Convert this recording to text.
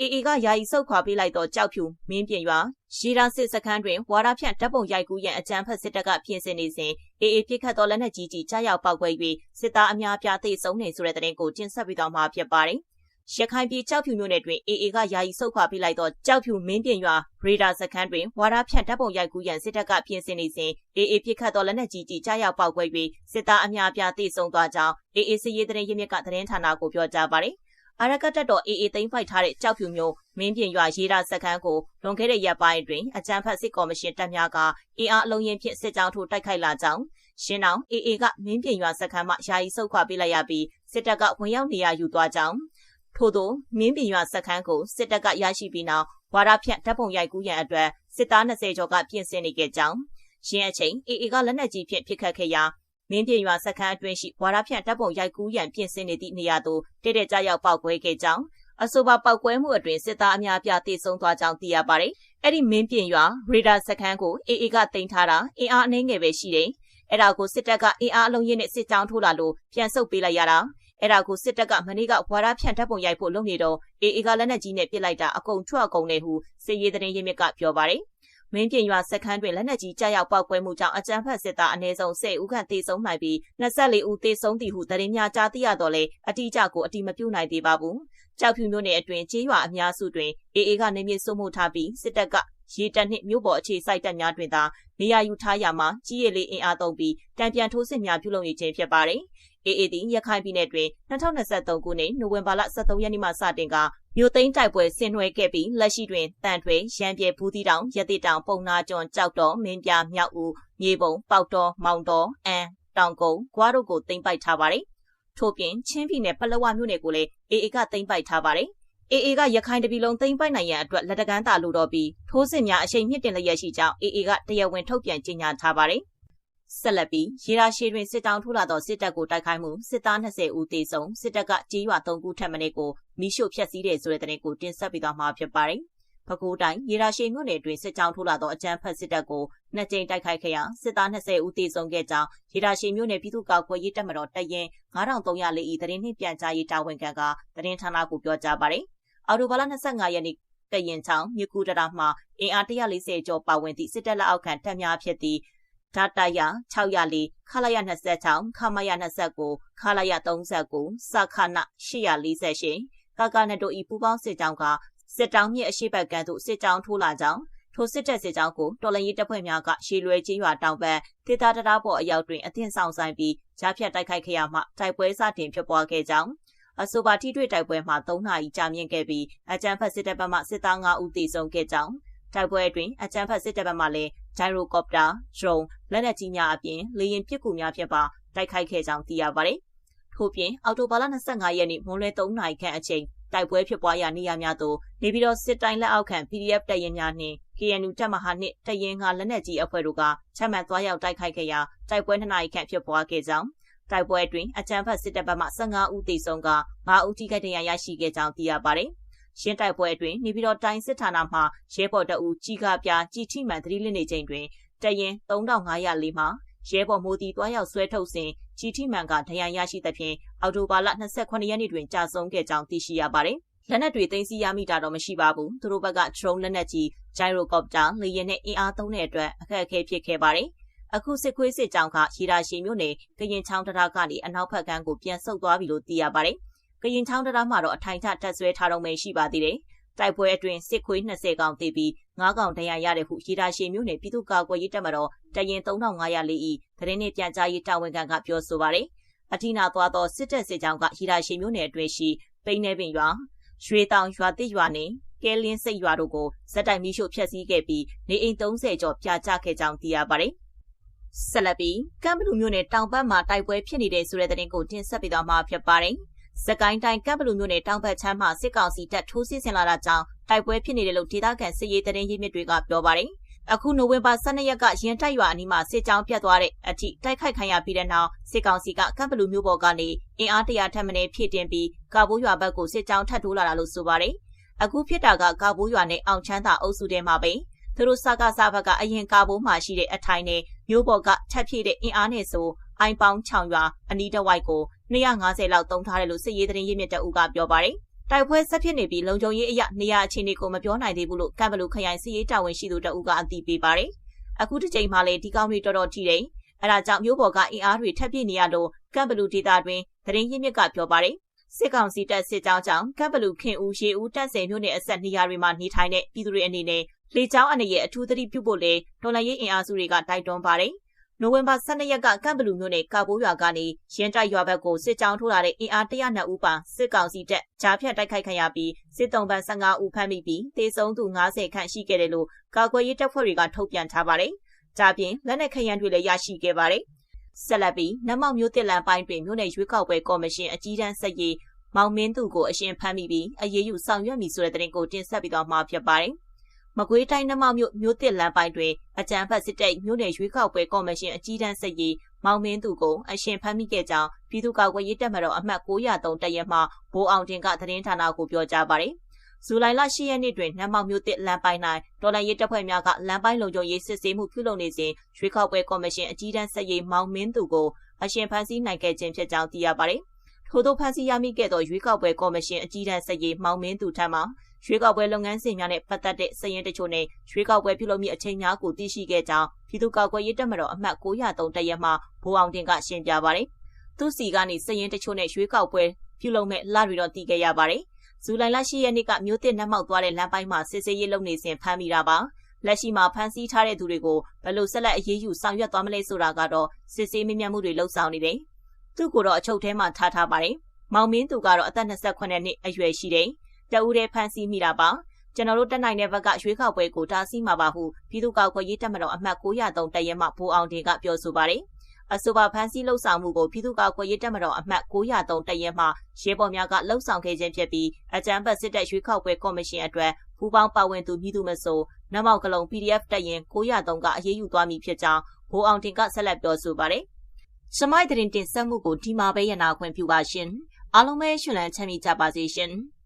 အေအေကယာယီဆုတ်ခွာပေးလိုက်သောကြောက်ဖြူမင်းပြင်ရွာရီရာစစ်စခန်းတွင်ဝါရဖြန့်တပ်ပုံရိုက်ကူးရန်အကြမ်းဖက်စစ်တပ်ကပြင်ဆင်နေစဉ်အေအေပြစ်ခတ်သောလက်နက်ကြီးကြီးကြားရောက်ပောက်ကွဲ၍စစ်သားအများအပြားသေဆုံးနေဆိုတဲ့တဲ့တင်ကိုတင်ဆက်ပေးသွားမှာဖြစ်ပါတယ်။ ရခိုင်ပြည်ကြောက်ဖြူမြို့နယ်တွင်အေအေကယာယီဆုတ်ခွာပေးလိုက်သောကြောက်ဖြူမင်းပြင်ရွာရေဒါစခန်းတွင်ဝါရဖြန့်တပ်ပုံရိုက်ကူးရန်စစ်တပ်ကပြင်ဆင်နေစဉ်အေအေပြစ်ခတ်သောလက်နက်ကြီးကြီးကြားရောက်ပောက်ကွဲ၍စစ်သားအများအပြားသေဆုံးသွားကြောင်းအေအေစစ်ရေးတရင်ရင်းမြစ်ကသတင်းဌာနကိုပြောကြားပါတယ်။အာရကတက်တော် AA သိမ်းဖိုက်ထားတဲ့ကြောက်ဖြူမျိုးမင်းပြင်ရွာရေးတာစခန်းကိုလွန်ခဲ့တဲ့ရက်ပိုင်းတွင်အကြမ်းဖက်စစ်ကော်မရှင်တပ်များကအင်အားအလုံးရင်ဖြင့်စစ်ကြောင်းထိုးတိုက်ခိုက်လာကြောင်းရှင်းအောင် AA ကမင်းပြင်ရွာစခန်းမှယာယီဆုတ်ခွာပေးလိုက်ရပြီးစစ်တပ်ကဝင်ရောက်နေရယူသွားကြောင်း ထို့သောမင်းပြင်ရွာစခန်းကိုစစ်တပ်ကရရှိပြီးနောက်ဝါရဖြန့်တပ်ပုံရိုက်ကူးရန်အတွက်စစ်သား20ကျော်ကပြင်ဆင်နေခဲ့ကြောင်းရင်းအချိန် AA ကလက်နက်ကြီးဖြင့်ပစ်ခတ်ခဲ့ရာမင်းပြေရွာစခန်းအတွင်းရှိဝါရဖြန့်တပ်ပုံရိုက်ကူးရန်ပြင်ဆင်နေသည့်နေရာသို့တည့်တည့်ကြရောက်ပောက်ကွဲခဲ့ကြောင်းအဆိုပါပောက်ကွဲမှုအတွင်းစစ်သားအများအပြားသေဆုံးသွားကြောင်းသိရပါတယ်။အဲ့ဒီမင်းပြင်ရွာရေဒါစခန်းကိုအေအေကတင်ထားတာအင်အားအနှဲငယ်ပဲရှိတယ်။အဲ့ဒါကိုစစ်တပ်ကအင်အားအလုံးရင်းနဲ့စစ်ကြောင်းထိုးလာလို့ပြန်ဆုတ်ပေးလိုက်ရတာ။ အဲ့ဒါကိုစစ်တပ်ကမနေ့ကဝါရဖြန့်တပ်ပုံရိုက်ဖို့လုပ်နေတော့အေအေကလက်နက်ကြီးနဲ့ပစ်လိုက်တာအကုန်ထွက်အကုန်နေဟုစစ်ရေးသတင်းရင်းမြစ်ကပြောပါတယ်။မင်းပြင်ရွာစခန်းတွင်လက်နက်ကြီးကြားရောက်ပောက်ကွဲမှုကြောင့်အကြမ်းဖက်စစ်သားအနည်းဆုံး10ဦးခန့်သေဆုံးနိုင်ပြီး24ဦးသေဆုံးသည်ဟုသတင်းများကြားသိရတော့လေအတိအကျကိုအတိမပြုနိုင်သေးပါဘူး။ကြောက်ဖြူမြို့နယ်အတွင်းကျေးရွာအများစုတွင်အေအေကနေမြေစုမှုထားပြီးစစ်တပ်ကရေတပ်နှင့်မြို့ပေါ်အခြေစိုက်တပ်များတွင်သာနေရာယူထားရမှာကြီးရည်လေးအင်အားသုံးပြီးတံပြန်ထိုးစစ်များပြုလုပ်နေခြင်းဖြစ်ပါတယ်။ AA သည်ရခိုင်ပြည်နယ်တွင်2023ခုနှစ်နိုဝင်ဘာလ23ရက်နေ့မှစတင်ကမြို့သိမ်းတိုက်ပွဲဆင်နွှဲခဲ့ပြီးလက်ရှိတွင်တန်ထွေရန်ပြေဘူးတီတောင်ရတိတောင်ပုံနာကျွန်းကြောက်တော်မင်းပြမြောက်ဦးမြေပုံပေါတော်မောင်တော်အန်တောင်ကုန်းကွားတို့ကိုသိမ်းပိုက်ထားပါတယ်။ထို့ပြင်ချင်းပြည်နယ်ပလောဝမြို့နယ်ကိုလည်း AA ကသိမ်းပိုက်ထားပါတယ်။ AA ကရခိုင်တပြည်လုံးသိမ်းပိုက်နိုင်ရန်အတွက်လက်တကမ်းတာလို့တော့ပြီးထိုးစစ်များအချိန်မြင့်တင်လျက်ရှိကြောင်း AA ကတရားဝင်ထုတ်ပြန်ကြေညာထားပါတယ်။ ဆက်လက်ပြီးရေရာရှည်တွင်စစ်တောင်းထိုးလာသောစစ်တပ်ကိုတိုက်ခိုက်မှုစစ်သား20ဦးသေဆုံးစစ်တပ်ကကြေးရွာ3ခုထပ်မံကိုမိရှို့ဖျက်ဆီးတယ်ဆိုတဲ့တဲ့ကိုတင်ဆက်ပေးသွားမှာဖြစ်ပါတယ်။ပဲခူးတိုင်းရေရာရှည်မြို့နယ်တွင်စစ်ကြောင်းထိုးလာသောအကြမ်းဖက်စစ်တပ်ကိုနှစ်ကြိမ်တိုက်ခိုက်ခဲ့ရာစစ်သား20ဦးသေဆုံးခဲ့ကြောင်းရေရာရှည်မြို့နယ်ပြည်သူ့ကာကွယ်ရေးတပ်မတော်တရင်9304ဤသတင်းနှင့်ပြန်ကြားရေးတာဝန်ခံကသတင်းဌာနကိုပြောကြားပါတယ်။အော်တိုဘာလ25ရက်နေ့တရင်ချောင်းမြကူတရာမှအင်အား140ကျော်ပါဝင်သည့်စစ်တပ်လက်အောက်ခံတပ်များဖြစ်သည့် ဓာတရ604ခလာရ26ခမရ29ခလာရ39စခန848ကာကနတို့ဤပူပေါင်းစစ်ကြောင်းကစစ်တောင်းမြစ်အရှိတ်ဘက်ကန်းသို့စစ်ကြောင်းထိုးလာကြောင်းထိုစစ်တပ်စစ်ကြောင်းကိုတော်လရင်တပ်ဖွဲ့များကရှေလွယ်ကြီးရွာတောင်ဘက်ဒေသတရားပေါ်အရောက်တွင်အသင့်ဆောင်ဆိုင်ပြီးကြားဖြတ်တိုက်ခိုက်ခဲ့ရမှတိုက်ပွဲစတင်ဖြစ်ပွားခဲ့ကြောင်းအဆိုပါထိတွေ့တိုက်ပွဲမှာ3နာရီကြာမြင့်ခဲ့ပြီးအကြမ်းဖက်စစ်တပ်ဘက်မှစစ်သား9ဦးသေဆုံးခဲ့ကြောင်းတိုက်ပွဲအတွင်းအကြမ်းဖက်စစ်တပ်ဘက်မှလည်း ဂျိုင်ရိုကော်ပတာ၊ဒရုန်းလက်နက်ကြီးများအပြင်လေယာဉ်ပစ်ကူများဖြင့်ပါတိုက်ခိုက်ခဲ့ကြောင်းသိရပါတယ်။ထို့ပြင်အော်တိုဘာလ25ရက်နေ့မွန်းလွဲ3နာရီခန့်အချိန်တိုက်ပွဲဖြစ်ပွားရာနေရာများသို့နေပြည်တော်စစ်တိုင်းလက်အောက်ခံ PDF တပ်ရင်းများနှင့် KNU တပ်မဟာနှင့်တရင်ငါလက်နက်ကြီးအဖွဲ့တို့ကချက်မှတ်သွားရောက်တိုက်ခိုက်ခဲ့ရာတိုက်ပွဲ2နာရီခန့်ဖြစ်ပွားခဲ့ကြောင်းတိုက်ပွဲအတွင်းအကြမ်းဖက်စစ်တပ်ဘက်မှ15ဦးသေဆုံးက9ဦးထိခိုက်ဒဏ်ရာရရှိခဲ့ကြောင်းသိရပါတယ်။ ရှင်းတိုက်ပွဲအတွင်းနေပြည်တော်တိုင်းစစ်ဌာနမှရဲဘော်တအူကြီးကားပြကြီးထိမှန်သတိလစ်နေချိန်တွင်တရင်3504မှာရဲဘော်မိုးတီတွားရောက်ဆွဲထုတ်စဉ်ကြီးထိမှန်ကဒဏ်ရာရရှိသဖြင့်အော်တိုဘာလ28ရက်နေ့တွင်ကြာဆုံးခဲ့ကြောင်းသိရှိရပါတယ်။လက်နက်တွေသိမ်းဆည်းရမိတာတော့မရှိပါဘူး။သူတို့ဘက်ကဒရုန်းလက်နက်ကြီးဂျိုင်ရိုကော်ပတာလေယာဉ်နဲ့အင်အားသုံးတဲ့အတွက်အခက်အခဲဖြစ်ခဲ့ပါတယ်။အခုစစ်ခွေးစစ်ကြောင်းကရေဒါရှည်မြို့နယ်ကရင်ချောင်းတရကနေအနောက်ဘက်ကမ်းကိုပြန်ဆုတ်သွားပြီလို့သိရပါတယ်။ ကရင်ချောင်းတရားမှာတော့အထိုင်ချတက်ဆွဲထားတော့မှရှိပါသေးတယ်။တိုက်ပွဲအတွင်းစစ်ခွေး20ကောင်တည်ပြီး9ကောင်ဒဏ်ရာရတယ်ဟုရေဒါရှည်မျိုးနယ်ပြည်သူ့ကာကွယ်ရေးတပ်မတော်တရင်3504ဤသတင်းနဲ့ပြန်ကြားရေးတာဝန်ခံကပြောဆိုပါတယ်။အထီနာသွားသောစစ်တပ်စစ်ကြောင်းကရေဒါရှည်မျိုးနယ်အတွင်းရှိပိန်းနေပင်ရွာရွှေတောင်ရွာတစ်ရွာနဲ့ကဲလင်းစိတ်ရွာတို့ကိုဇက်တိုင်မီးရှို့ဖျက်ဆီးခဲ့ပြီးနေအိမ်30ကျော်ပြာကျခဲ့ကြောင်းသိရပါတယ်။ဆက်လက်ပြီးကမ်ဘလူမျိုးနယ်တောင်ဘက်မှာတိုက်ပွဲဖြစ်နေတဲ့ဆိုတဲ့သတင်းကိုတင်ဆက်ပေးသွားမှာဖြစ်ပါတယ်။ စကိုင်းတိုင်းကပ်ဘလူမြို့နယ်တောင်ဘက်ချမ်းမှာစစ်ကောင်စီတပ်ထိုးစစ်ဆင်လာတာကြောင့်တိုက်ပွဲဖြစ်နေတယ်လို့ဒေသခံစစ်ရေးတရင်ရင်းမြစ်တွေကပြောပါတယ်။အခုနိုဝင်ဘာ12ရက်ကရင်တိုက်ရွာအနီးမှာစစ်ကြောင်းပြတ်သွားတဲ့အထိတိုက်ခိုက်ခံရပြီးတဲ့နောက်စစ်ကောင်စီကကပ်ဘလူမြို့ပေါ်ကနေအင်အားတရာထက်မနည်းဖြည့်တင်ပြီးကာဘိုးရွာဘက်ကိုစစ်ကြောင်းထပ်ထိုးလာတာလို့ဆိုပါတယ်။အခုဖြစ်တာကကာဘိုးရွာနဲ့အောင်ချမ်းသာအုပ်စုထဲမှာပဲသူတို့စကားစားဘက်ကအရင်ကာဘိုးမှာရှိတဲ့အထိုင်နဲ့မြို့ပေါ်ကထပ်ဖြည့်တဲ့အင်အားနဲ့ဆိုအိုင်ပေါင်း6ရွာအနီးတစ်ဝိုက်ကို 250လောက်တုံးထားတယ်လို့စစ်ရေးသတင်းရင်းမြစ်တအုပ်ကပြောပါတယ်။တိုက်ပွဲဆက်ဖြစ်နေပြီးလုံခြုံရေးအရနေရာအခြေအနေကိုမပြောနိုင်သေးဘူးလို့ကမ်ဘလူခရိုင်စစ်ရေးတာဝန်ရှိသူတအုပ်ကအသိပေးပါတယ်။အခုတစ်ချိန်မှလည်းဒီကောင်းတွေတော်တော်ထိတယ်။အဲဒါကြောင့်မျိုးပေါ်ကအင်အားတွေထပ်ပြည့်နေရလို့ကမ်ဘလူဒေတာတွင်သတင်းရင်းမြစ်ကပြောပါတယ်။စစ်ကောင်စီတပ်စစ်ကြောင်းကြောင့်ကပ်ဘလူခင်ဦးရေဦးတပ်ဆယ်မြို့နယ်အဆက်နေရာတွေမှာနေထိုင်တဲ့ပြည်သူတွေအနေနဲ့လေကြောင်းအနေနဲ့အထူးသတိပြုဖို့လေဒေါ်လာရေးအင်အားစုတွေကတိုက်တွန်းပါတယ်။ နိုဝင်ဘာ12ရက်ကကမ်ဘလူမြို့နယ်ကာဘိုးရွာကနေရင်းတိုက်ရွာဘက်ကိုစစ်ကြောင်းထိုးလာတဲ့အင်အား102ဦးပါစစ်ကောင်စီတပ်ကြားဖြတ်တိုက်ခိုက်ခံရပြီးစစ်တုံးပန်း15ဦးဖမ်းမိပြီးတေဆုံးသူ90ခန့်ရှိခဲ့တယ်လို့ကာကွယ်ရေးတပ်ဖွဲ့တွေကထုတ်ပြန်ထားပါတယ်။ဒါပြင်လက်နက်ခရမ်းတွေလည်းရရှိခဲ့ပါတယ်။ဆက်လက်ပြီးနမောက်မျိုးတစ်လန်ပိုင်းတွင်မြို့နယ်ရွေးကောက်ပွဲကော်မရှင်အကြီးတန်းဆက်ရေးမောင်မင်းသူကိုအရှင်ဖမ်းမိပြီးအရေးယူဆောင်ရွက်မည်ဆိုတဲ့သတင်းကိုတင်ဆက်ပြီးတော့မှာဖြစ်ပါတယ်။ မကွေးတိုင်းနမောက်မြို့မြို့တစ်လမ်းပိုင်းတွင်အကြံဖတ်စစ်တပ်မြို့နယ်ရွေးကောက်ပွဲကော်မရှင်အကြီးတန်းစစ်ရေးမောင်မင်းသူကိုအရှင်ဖမ်းမိခဲ့ကြောင်းပြည်သူ့ကာကွယ်ရေးတပ်မတော်အမှတ်903တပ်ရဲမှဘိုးအောင်တင်ကသတင်းဌာနကိုပြောကြားပါတယ်။ဇူလိုင်လ10ရက်နေ့တွင်နမောက်မြို့တစ်လမ်းပိုင်း၌တော်လိုင်းရေးတပ်ဖွဲ့များကလမ်းပိုင်းလုံခြုံရေးစစ်ဆေးမှုပြုလုပ်နေစဉ်ရွေးကောက်ပွဲကော်မရှင်အကြီးတန်းစစ်ရေးမောင်မင်းသူကိုအရှင်ဖမ်းဆီးနိုင်ခဲ့ခြင်းဖြစ်ကြောင်းသိရပါတယ်။ထို့သောဖမ်းဆီးရမိခဲ့သောရွေးကောက်ပွဲကော်မရှင်အကြီးတန်းစစ်ရေးမောင်မင်းသူထံမှ ရွေးကောက်ပွဲလုပ်ငန်းစဉ်များနဲ့ပတ်သက်တဲ့စည်ရင်တချို့နဲ့ရွေးကောက်ပွဲပြုလုပ်မည့်အချိန်များကိုသိရှိခဲ့ကြောင်းပြည်သူ့ကာကွယ်ရေးတပ်မတော်အမှတ်903တပ်ရမှဘိုးအောင်တင်ကရှင်းပြပါတယ်။သူစီကနေစည်ရင်တချို့နဲ့ရွေးကောက်ပွဲပြုလုပ်မဲ့လတွေတော့သိခဲ့ရပါတယ်။ဇူလိုင်လ10ရက်နေ့ကမြို့တစ်နှမောက်သွားတဲ့လမ်းပိုင်းမှာစစ်ဆေးရေးလုပ်နေစဉ်ဖမ်းမိတာပါ။လက်ရှိမှာဖမ်းဆီးထားတဲ့သူတွေကိုဘယ်လိုဆက်လက်အရေးယူဆောင်ရွက်သွားမလဲဆိုတာကတော့စစ်ဆေးမြင်မြန်မှုတွေလှုပ်ဆောင်နေတယ်။သူ့ကိုတော့အချုပ်ထဲမှာထားထားပါတယ်။မောင်မင်းသူကတော့အသက်28နှစ်အရွယ်ရှိတယ်။ တအူးတဲ့ဖမ်းဆီးမိတာပါကျွန်တော်တို့တက်နိုင်တဲ့ဘက်ကရွေးကောက်ပွဲကိုတားဆီးမှာပါဟုပြည်သူ့ကောက်ွယ်ရေးတပ်မတော်အမှတ်903တပ်ရဲမှဘိုးအောင်တင်ကပြောဆိုပါတယ်အဆိုပါဖမ်းဆီးလှုပ်ဆောင်မှုကိုပြည်သူ့ကောက်ွယ်ရေးတပ်မတော်အမှတ်903တပ်ရဲမှရဲဘော်များကလှုပ်ဆောင်ခဲ့ခြင်းဖြစ်ပြီးအကြမ်းဖက်စစ်တပ်ရွေးကောက်ပွဲကော်မရှင်အတွက်ပူးပေါင်းပါဝင်သူမြည်သူမဆိုနမောက်ကလုံး PDF တပ်ရင်903ကအရေးယူသွားမည်ဖြစ်ကြောင်းဘိုးအောင်တင်ကဆက်လက်ပြောဆိုပါတယ်။စမိုက်တဲ့တင်ဆက်မှုကိုဒီမှာပဲရနာခွင့်ပြုပါရှင်။အားလုံးပဲရှင်လန်းချမ်းမြေ့ကြပါစေရှင်။